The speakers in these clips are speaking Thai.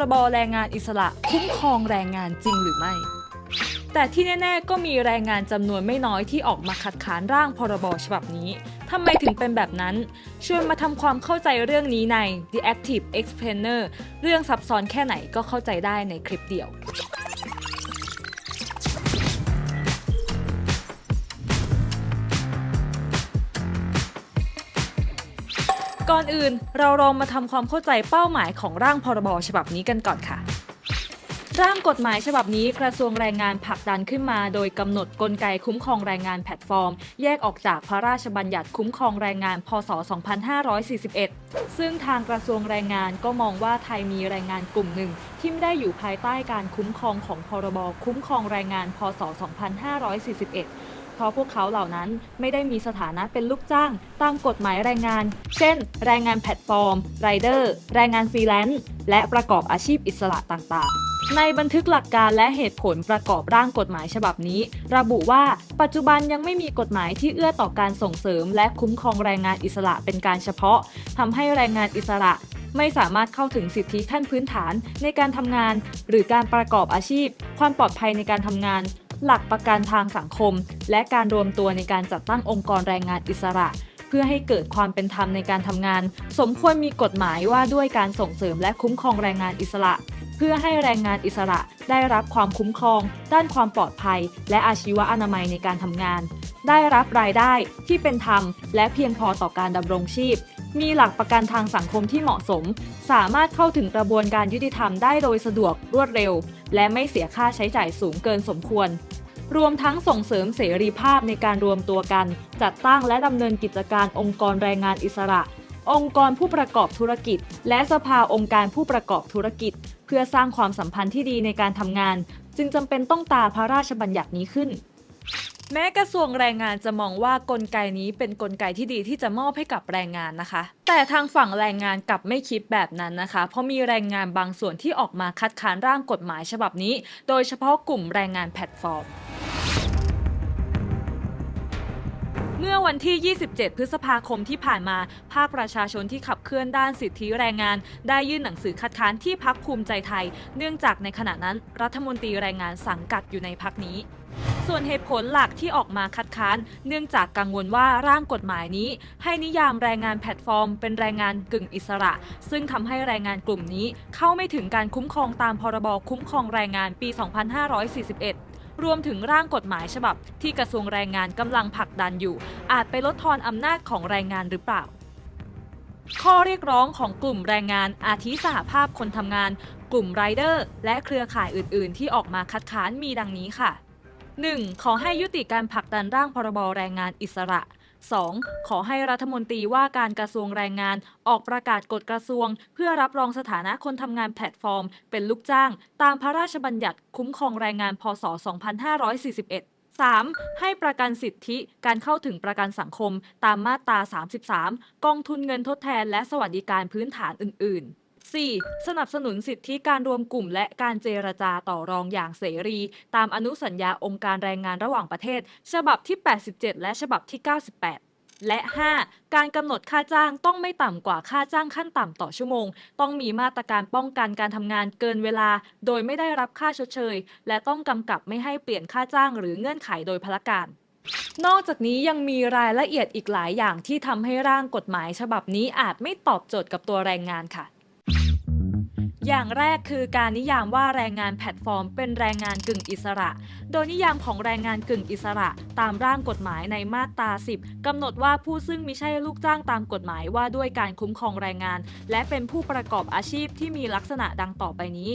รบแรงงานอิสระคุ้มครองแรงงานจริงหรือไม่ แต่ที่แน่ๆ ก็มีแรงงานจำนวนไม่น้อยที่ออกมาขัดขานร่างพรบฉบับนี้ทำไมถึงเป็นแบบนั้น ชวนมาทำความเข้าใจเรื่องนี้ใน The Active Explainer เรื่องซับซ้อนแค่ไหนก็เข้าใจได้ในคลิปเดียว ก่อนอื่น เราลองมาทำความเข้าใจเป้าหมายของร่างพรบฉบับนี้กันก่อนค่ะร่างกฎหมายฉบับนี้กระทรวงแรงงานผลักดันขึ้นมา โดยกำหนดกลไกคุ้มครองแรงงานแพลตฟอร์ม แยกออกจากพระราชบัญญัติคุ้มครองแรงงาน พศ 2541 ซึ่งทางกระทรวงแรงงานก็มองว่าไทยมีแรงงานกลุ่มหนึ่ง ที่ไม่ได้อยู่ภายใต้การคุ้มครองของพรบคุ้มครองแรงงาน พศ 2541 เพราะพวกเขาเหล่านั้นไม่ได้มีสถานะเป็นลูกจ้าง ตามกฎหมายแรงงาน เช่น แรงงานแพลตฟอร์มไรเดอร์แรงงานฟรีแลนซ์และประกอบอาชีพอิสระต่างๆในบันทึกหลักการและเหตุผลประกอบร่างกฎหมายฉบับนี้ ระบุว่าปัจจุบันยังไม่มีกฎหมายที่เอื้อต่อการส่งเสริม และคุ้มครองแรงงานอิสระเป็นการเฉพาะทำให้แรงงานอิสระ ไม่สามารถเข้าถึงสิทธิขั้นพื้นฐานในการทำงาน หรือการประกอบอาชีพ ความปลอดภัยในการทำงาน หลักประกันทางสังคม และการรวมตัวในการจัดตั้งองค์กรแรงงานอิสระ เพื่อให้เกิดความเป็นธรรมในการทำงาน สมควรมีกฎหมายว่าด้วยการส่งเสริมและคุ้มครองแรงงานอิสระ เพื่อให้แรงงานอิสระได้รับความคุ้มครอง ด้านความปลอดภัย และอาชีวอนามัยในการทำงาน ได้รับรายได้ที่เป็นธรรม และเพียงพอต่อการดำรงชีพ มีหลักประกันทางสังคมที่เหมาะสม สามารถเข้าถึงกระบวนการยุติธรรมได้โดยสะดวกรวดเร็ว และไม่เสียค่าใช้จ่ายสูงเกินสมควร รวมทั้งส่งเสริมเสรีภาพในการรวมตัวกัน จัดตั้งและดำเนินกิจการองค์กรแรงงานอิสระ องค์กรผู้ประกอบธุรกิจ และสภาองค์การผู้ประกอบธุรกิจ เพื่อสร้างความสัมพันธ์ที่ดีในการทำงาน จึงจำเป็นต้องตาพระราชบัญญัตินี้ขึ้น แม้กระทรวงแรงงานจะมองว่ากลไกนี้เป็นกลไกที่ดีที่จะมอบให้กับแรงงานนะคะ แต่ทางฝั่งแรงงานกลับไม่คิดแบบนั้นนะคะ เพราะมีแรงงานบางส่วนที่ออกมาคัดค้านร่างกฎหมายฉบับนี้ โดยเฉพาะกลุ่มแรงงานแพลตฟอร์มเมื่อวันที่ 27 พฤษภาคมที่ผ่านมา ภาคประชาชนที่ขับเคลื่อนด้านสิทธิแรงงาน ได้ยื่นหนังสือคัดค้านที่พักภูมิใจไทย เนื่องจากในขณะนั้นรัฐมนตรีแรงงานสังกัดอยู่ในพักนี้ ส่วนเหตุผลหลักที่ออกมาคัดค้าน เนื่องจากกังวลว่าร่างกฎหมายนี้ ให้นิยามแรงงานแพลตฟอร์ม เป็นแรงงานกึ่งอิสระ ซึ่งทำให้แรงงานกลุ่มนี้ เข้าไม่ถึงการคุ้มครองตามพรบคุ้มครองแรงงานปี 2541รวมถึงร่างกฎหมายฉบับ ที่กระทรวงแรงงานกำลังผลักดันอยู่ อาจไปลดทอนอำนาจของแรงงานหรือเปล่า ข้อเรียกร้องของกลุ่มแรงงานอาทิสหภาพคนทำงาน กลุ่มไรเดอร์ และเครือข่ายอื่น ๆ ที่ออกมาคัดค้านมีดังนี้ค่ะ 1. ขอให้ยุติการผลักดันร่างพรบแรงงานอิสระ 2. ขอให้รัฐมนตรีว่าการกระทรวงแรงงาน ออกประกาศกฎกระทรวง เพื่อรับรองสถานะคนทำงานแพลตฟอร์ม เป็นลูกจ้าง ตามพระราชบัญญัติคุ้มครองแรงงานพศ 2541 3. ให้ประกันสิทธิการเข้าถึงประกันสังคมตามมาตรา 33 กองทุนเงินทดแทนและสวัสดิการพื้นฐานอื่น ๆ 4. สนับสนุนสิทธิการรวมกลุ่ม และการเจรจาต่อรองอย่างเสรี ตามอนุสัญญาองค์การแรงงานระหว่างประเทศ ฉบับที่ 87 และฉบับที่ 98 และ 5. การกำหนดค่าจ้างต้องไม่ต่ำกว่าค่าจ้างขั้นต่ำต่อชั่วโมง ต้องมีมาตรการป้องกันการทำงานเกินเวลา โดยไม่ได้รับค่าชดเชย และต้องกำกับไม่ให้เปลี่ยนค่าจ้างหรือเงื่อนไขโดยพละการนอกจากนี้ยังมีรายละเอียดอีกหลายอย่างที่ทำให้ร่างกฎหมายฉบับนี้อาจไม่ตอบโจทย์กับตัวแรงงานค่ะ อย่างแรกคือการนิยามว่าแรงงานแพลตฟอร์ม เป็นแรงงานกึ่งอิสระ โดยนิยามของแรงงานกึ่งอิสระ ตามร่างกฎหมายในมาตรา 10 กำหนดว่าผู้ซึ่งมิใช่ลูกจ้างตามกฎหมายว่าด้วยการคุ้มครองแรงงาน และเป็นผู้ประกอบอาชีพที่มีลักษณะดังต่อไปนี้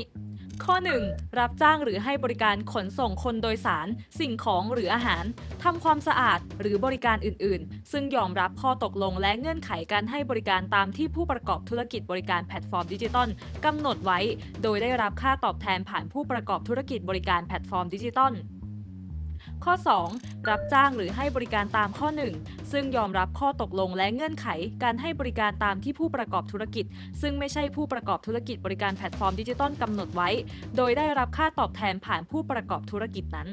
ข้อ 1. รับจ้างหรือให้บริการขนส่งคนโดยสาร สิ่งของหรืออาหารทำความสะอาดหรือบริการอื่น ๆ ซึ่งยอมรับข้อตกลงและเงื่อนไขการให้บริการตามที่ผู้ประกอบธุรกิจบริการแพลตฟอร์มดิจิตอลกำหนดไว้ โดยได้รับค่าตอบแทนผ่านผู้ประกอบธุรกิจบริการแพลตฟอร์มดิจิตอล ข้อ 2. รับจ้างหรือให้บริการตามข้อ 1 ซึ่งยอมรับข้อตกลงและเงื่อนไข การให้บริการตามที่ผู้ประกอบธุรกิจ ซึ่งไม่ใช่ผู้ประกอบธุรกิจบริการแพลตฟอร์มดิจิทัลกำหนดไว้ โดยได้รับค่าตอบแทนผ่านผู้ประกอบธุรกิจนั้น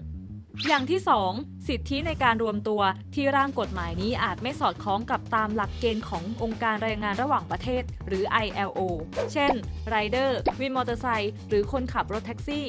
อย่างที่ 2 สิทธิในการรวมตัวที่ร่างกฎหมายนี้อาจไม่สอดคล้องกับตามหลักเกณฑ์ขององค์การแรงงานระหว่างประเทศ หรือ ILO เช่นไรเดอร์วินมอเตอร์ไซค์หรือคนขับรถแท็กซี่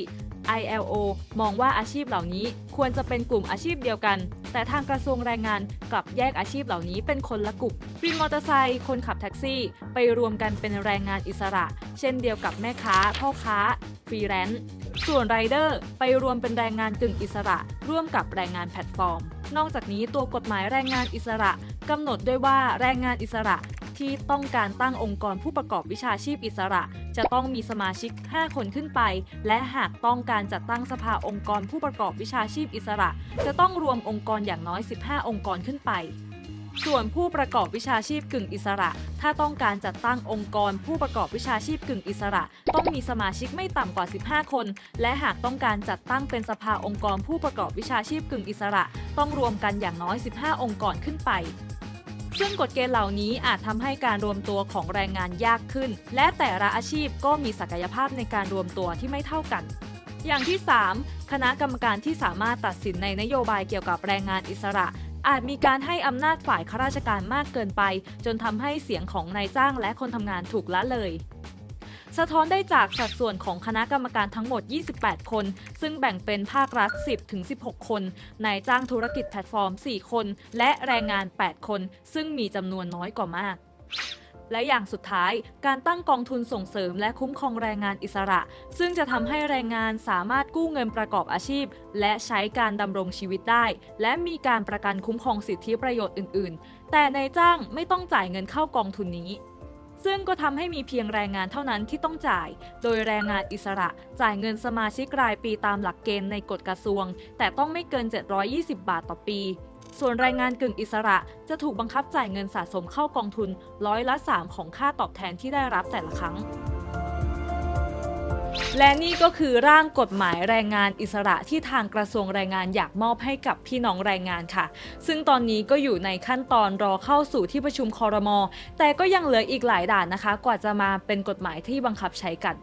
ILO มองว่าอาชีพเหล่านี้ควรจะเป็นกลุ่มอาชีพเดียวกัน แต่ทางกระทรวงแรงงานกลับแยกอาชีพเหล่านี้เป็นคนละกลุ่มวินมอเตอร์ไซค์คนขับแท็กซี่ ไปรวมกันเป็นแรงงานอิสระ เช่นเดียวกับแม่ค้า พ่อค้าฟรีแลนซ์ส่วนไรเดอร์ไปรวมเป็นแรงงานกึ่งอิสระ ร่วมกับแรงงานแพลตฟอร์ม นอกจากนี้ตัวกฎหมายแรงงานอิสระกำหนดด้วยว่าแรงงานอิสระ ที่ต้องการตั้งองค์กรผู้ประกอบวิชาชีพอิสระ จะต้องมีสมาชิก 5 คนขึ้นไป และหากต้องการจัดตั้งสภาองค์กรผู้ประกอบวิชาชีพอิสระ จะต้องรวมองค์กรอย่างน้อย 15 องค์กรขึ้นไปส่วนผู้ประกอบวิชาชีพกึ่งอิสระ ถ้าต้องการจัดตั้งองค์กร ผู้ประกอบวิชาชีพกึ่งอิสระ ต้องมีสมาชิกไม่ต่ำกว่า 15 คน และหากต้องการจัดตั้งเป็นสภาองค์กร ผู้ประกอบวิชาชีพกึ่งอิสระ ต้องรวมกันอย่างน้อย 15 องค์กรขึ้นไป ซึ่งกฎเกณฑ์เหล่านี้อาจทำให้การรวมตัวของแรงงานยากขึ้น และแต่ละอาชีพก็มีศักยภาพในการรวมตัวที่ไม่เท่ากัน อย่างที่ 3 คณะกรรมการที่สามารถตัดสินในนโยบายเกี่ยวกับแรงงานอิสระ อาจมีการให้อำนาจฝ่ายข้าราชการมากเกินไป จนทำให้เสียงของนายจ้างและคนทำงานถูกละเลย สะท้อนได้จากสัดส่วนของคณะกรรมการทั้งหมด 28 คน ซึ่งแบ่งเป็นภาครัฐ 10 ถึง 16 คน นายจ้างธุรกิจแพลตฟอร์ม 4 คน และแรงงาน 8 คน ซึ่งมีจำนวนน้อยกว่ามากและอย่างสุดท้าย การตั้งกองทุนส่งเสริมและคุ้มครองแรงงานอิสระ ซึ่งจะทำให้แรงงานสามารถกู้เงินประกอบอาชีพ และใช้การดำรงชีวิตได้ และมีการประกันคุ้มครองสิทธิประโยชน์อื่น ๆ แต่นายจ้างไม่ต้องจ่ายเงินเข้ากองทุนนี้ ซึ่งก็ทำให้มีเพียงแรงงานเท่านั้นที่ต้องจ่าย โดยแรงงานอิสระจ่ายเงินสมาชิกรายปีตามหลักเกณฑ์ในกฎกระทรวง แต่ต้องไม่เกิน 720 บาทต่อปี ส่วนแรงงานกึ่งอิสระจะถูกบังคับจ่ายเงินสะสมเข้ากองทุนร้อยละ 3 ของค่าตอบแทนที่ได้รับแต่ละครั้ง และนี่ก็คือร่างกฎหมายแรงงานอิสระที่ทางกระทรวงแรงงานอยากมอบให้กับพี่น้องแรงงานค่ะ ซึ่งตอนนี้ก็อยู่ในขั้นตอนรอเข้าสู่ที่ประชุมคอรมอแต่ก็ยังเหลืออีกหลายด่านนะคะ กว่าจะมาเป็นกฎหมายที่บังคับใช้กัน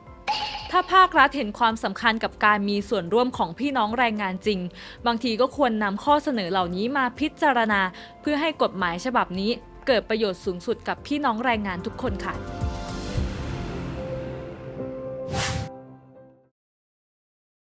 ถ้าภาครัฐเห็นความสำคัญกับการมีส่วนร่วมของพี่น้องแรงงานจริง บางทีก็ควรนำข้อเสนอเหล่านี้มาพิจารณา เพื่อให้กฎหมายฉบับนี้ เกิดประโยชน์สูงสุดกับพี่น้องแรงงานทุกคนค่ะ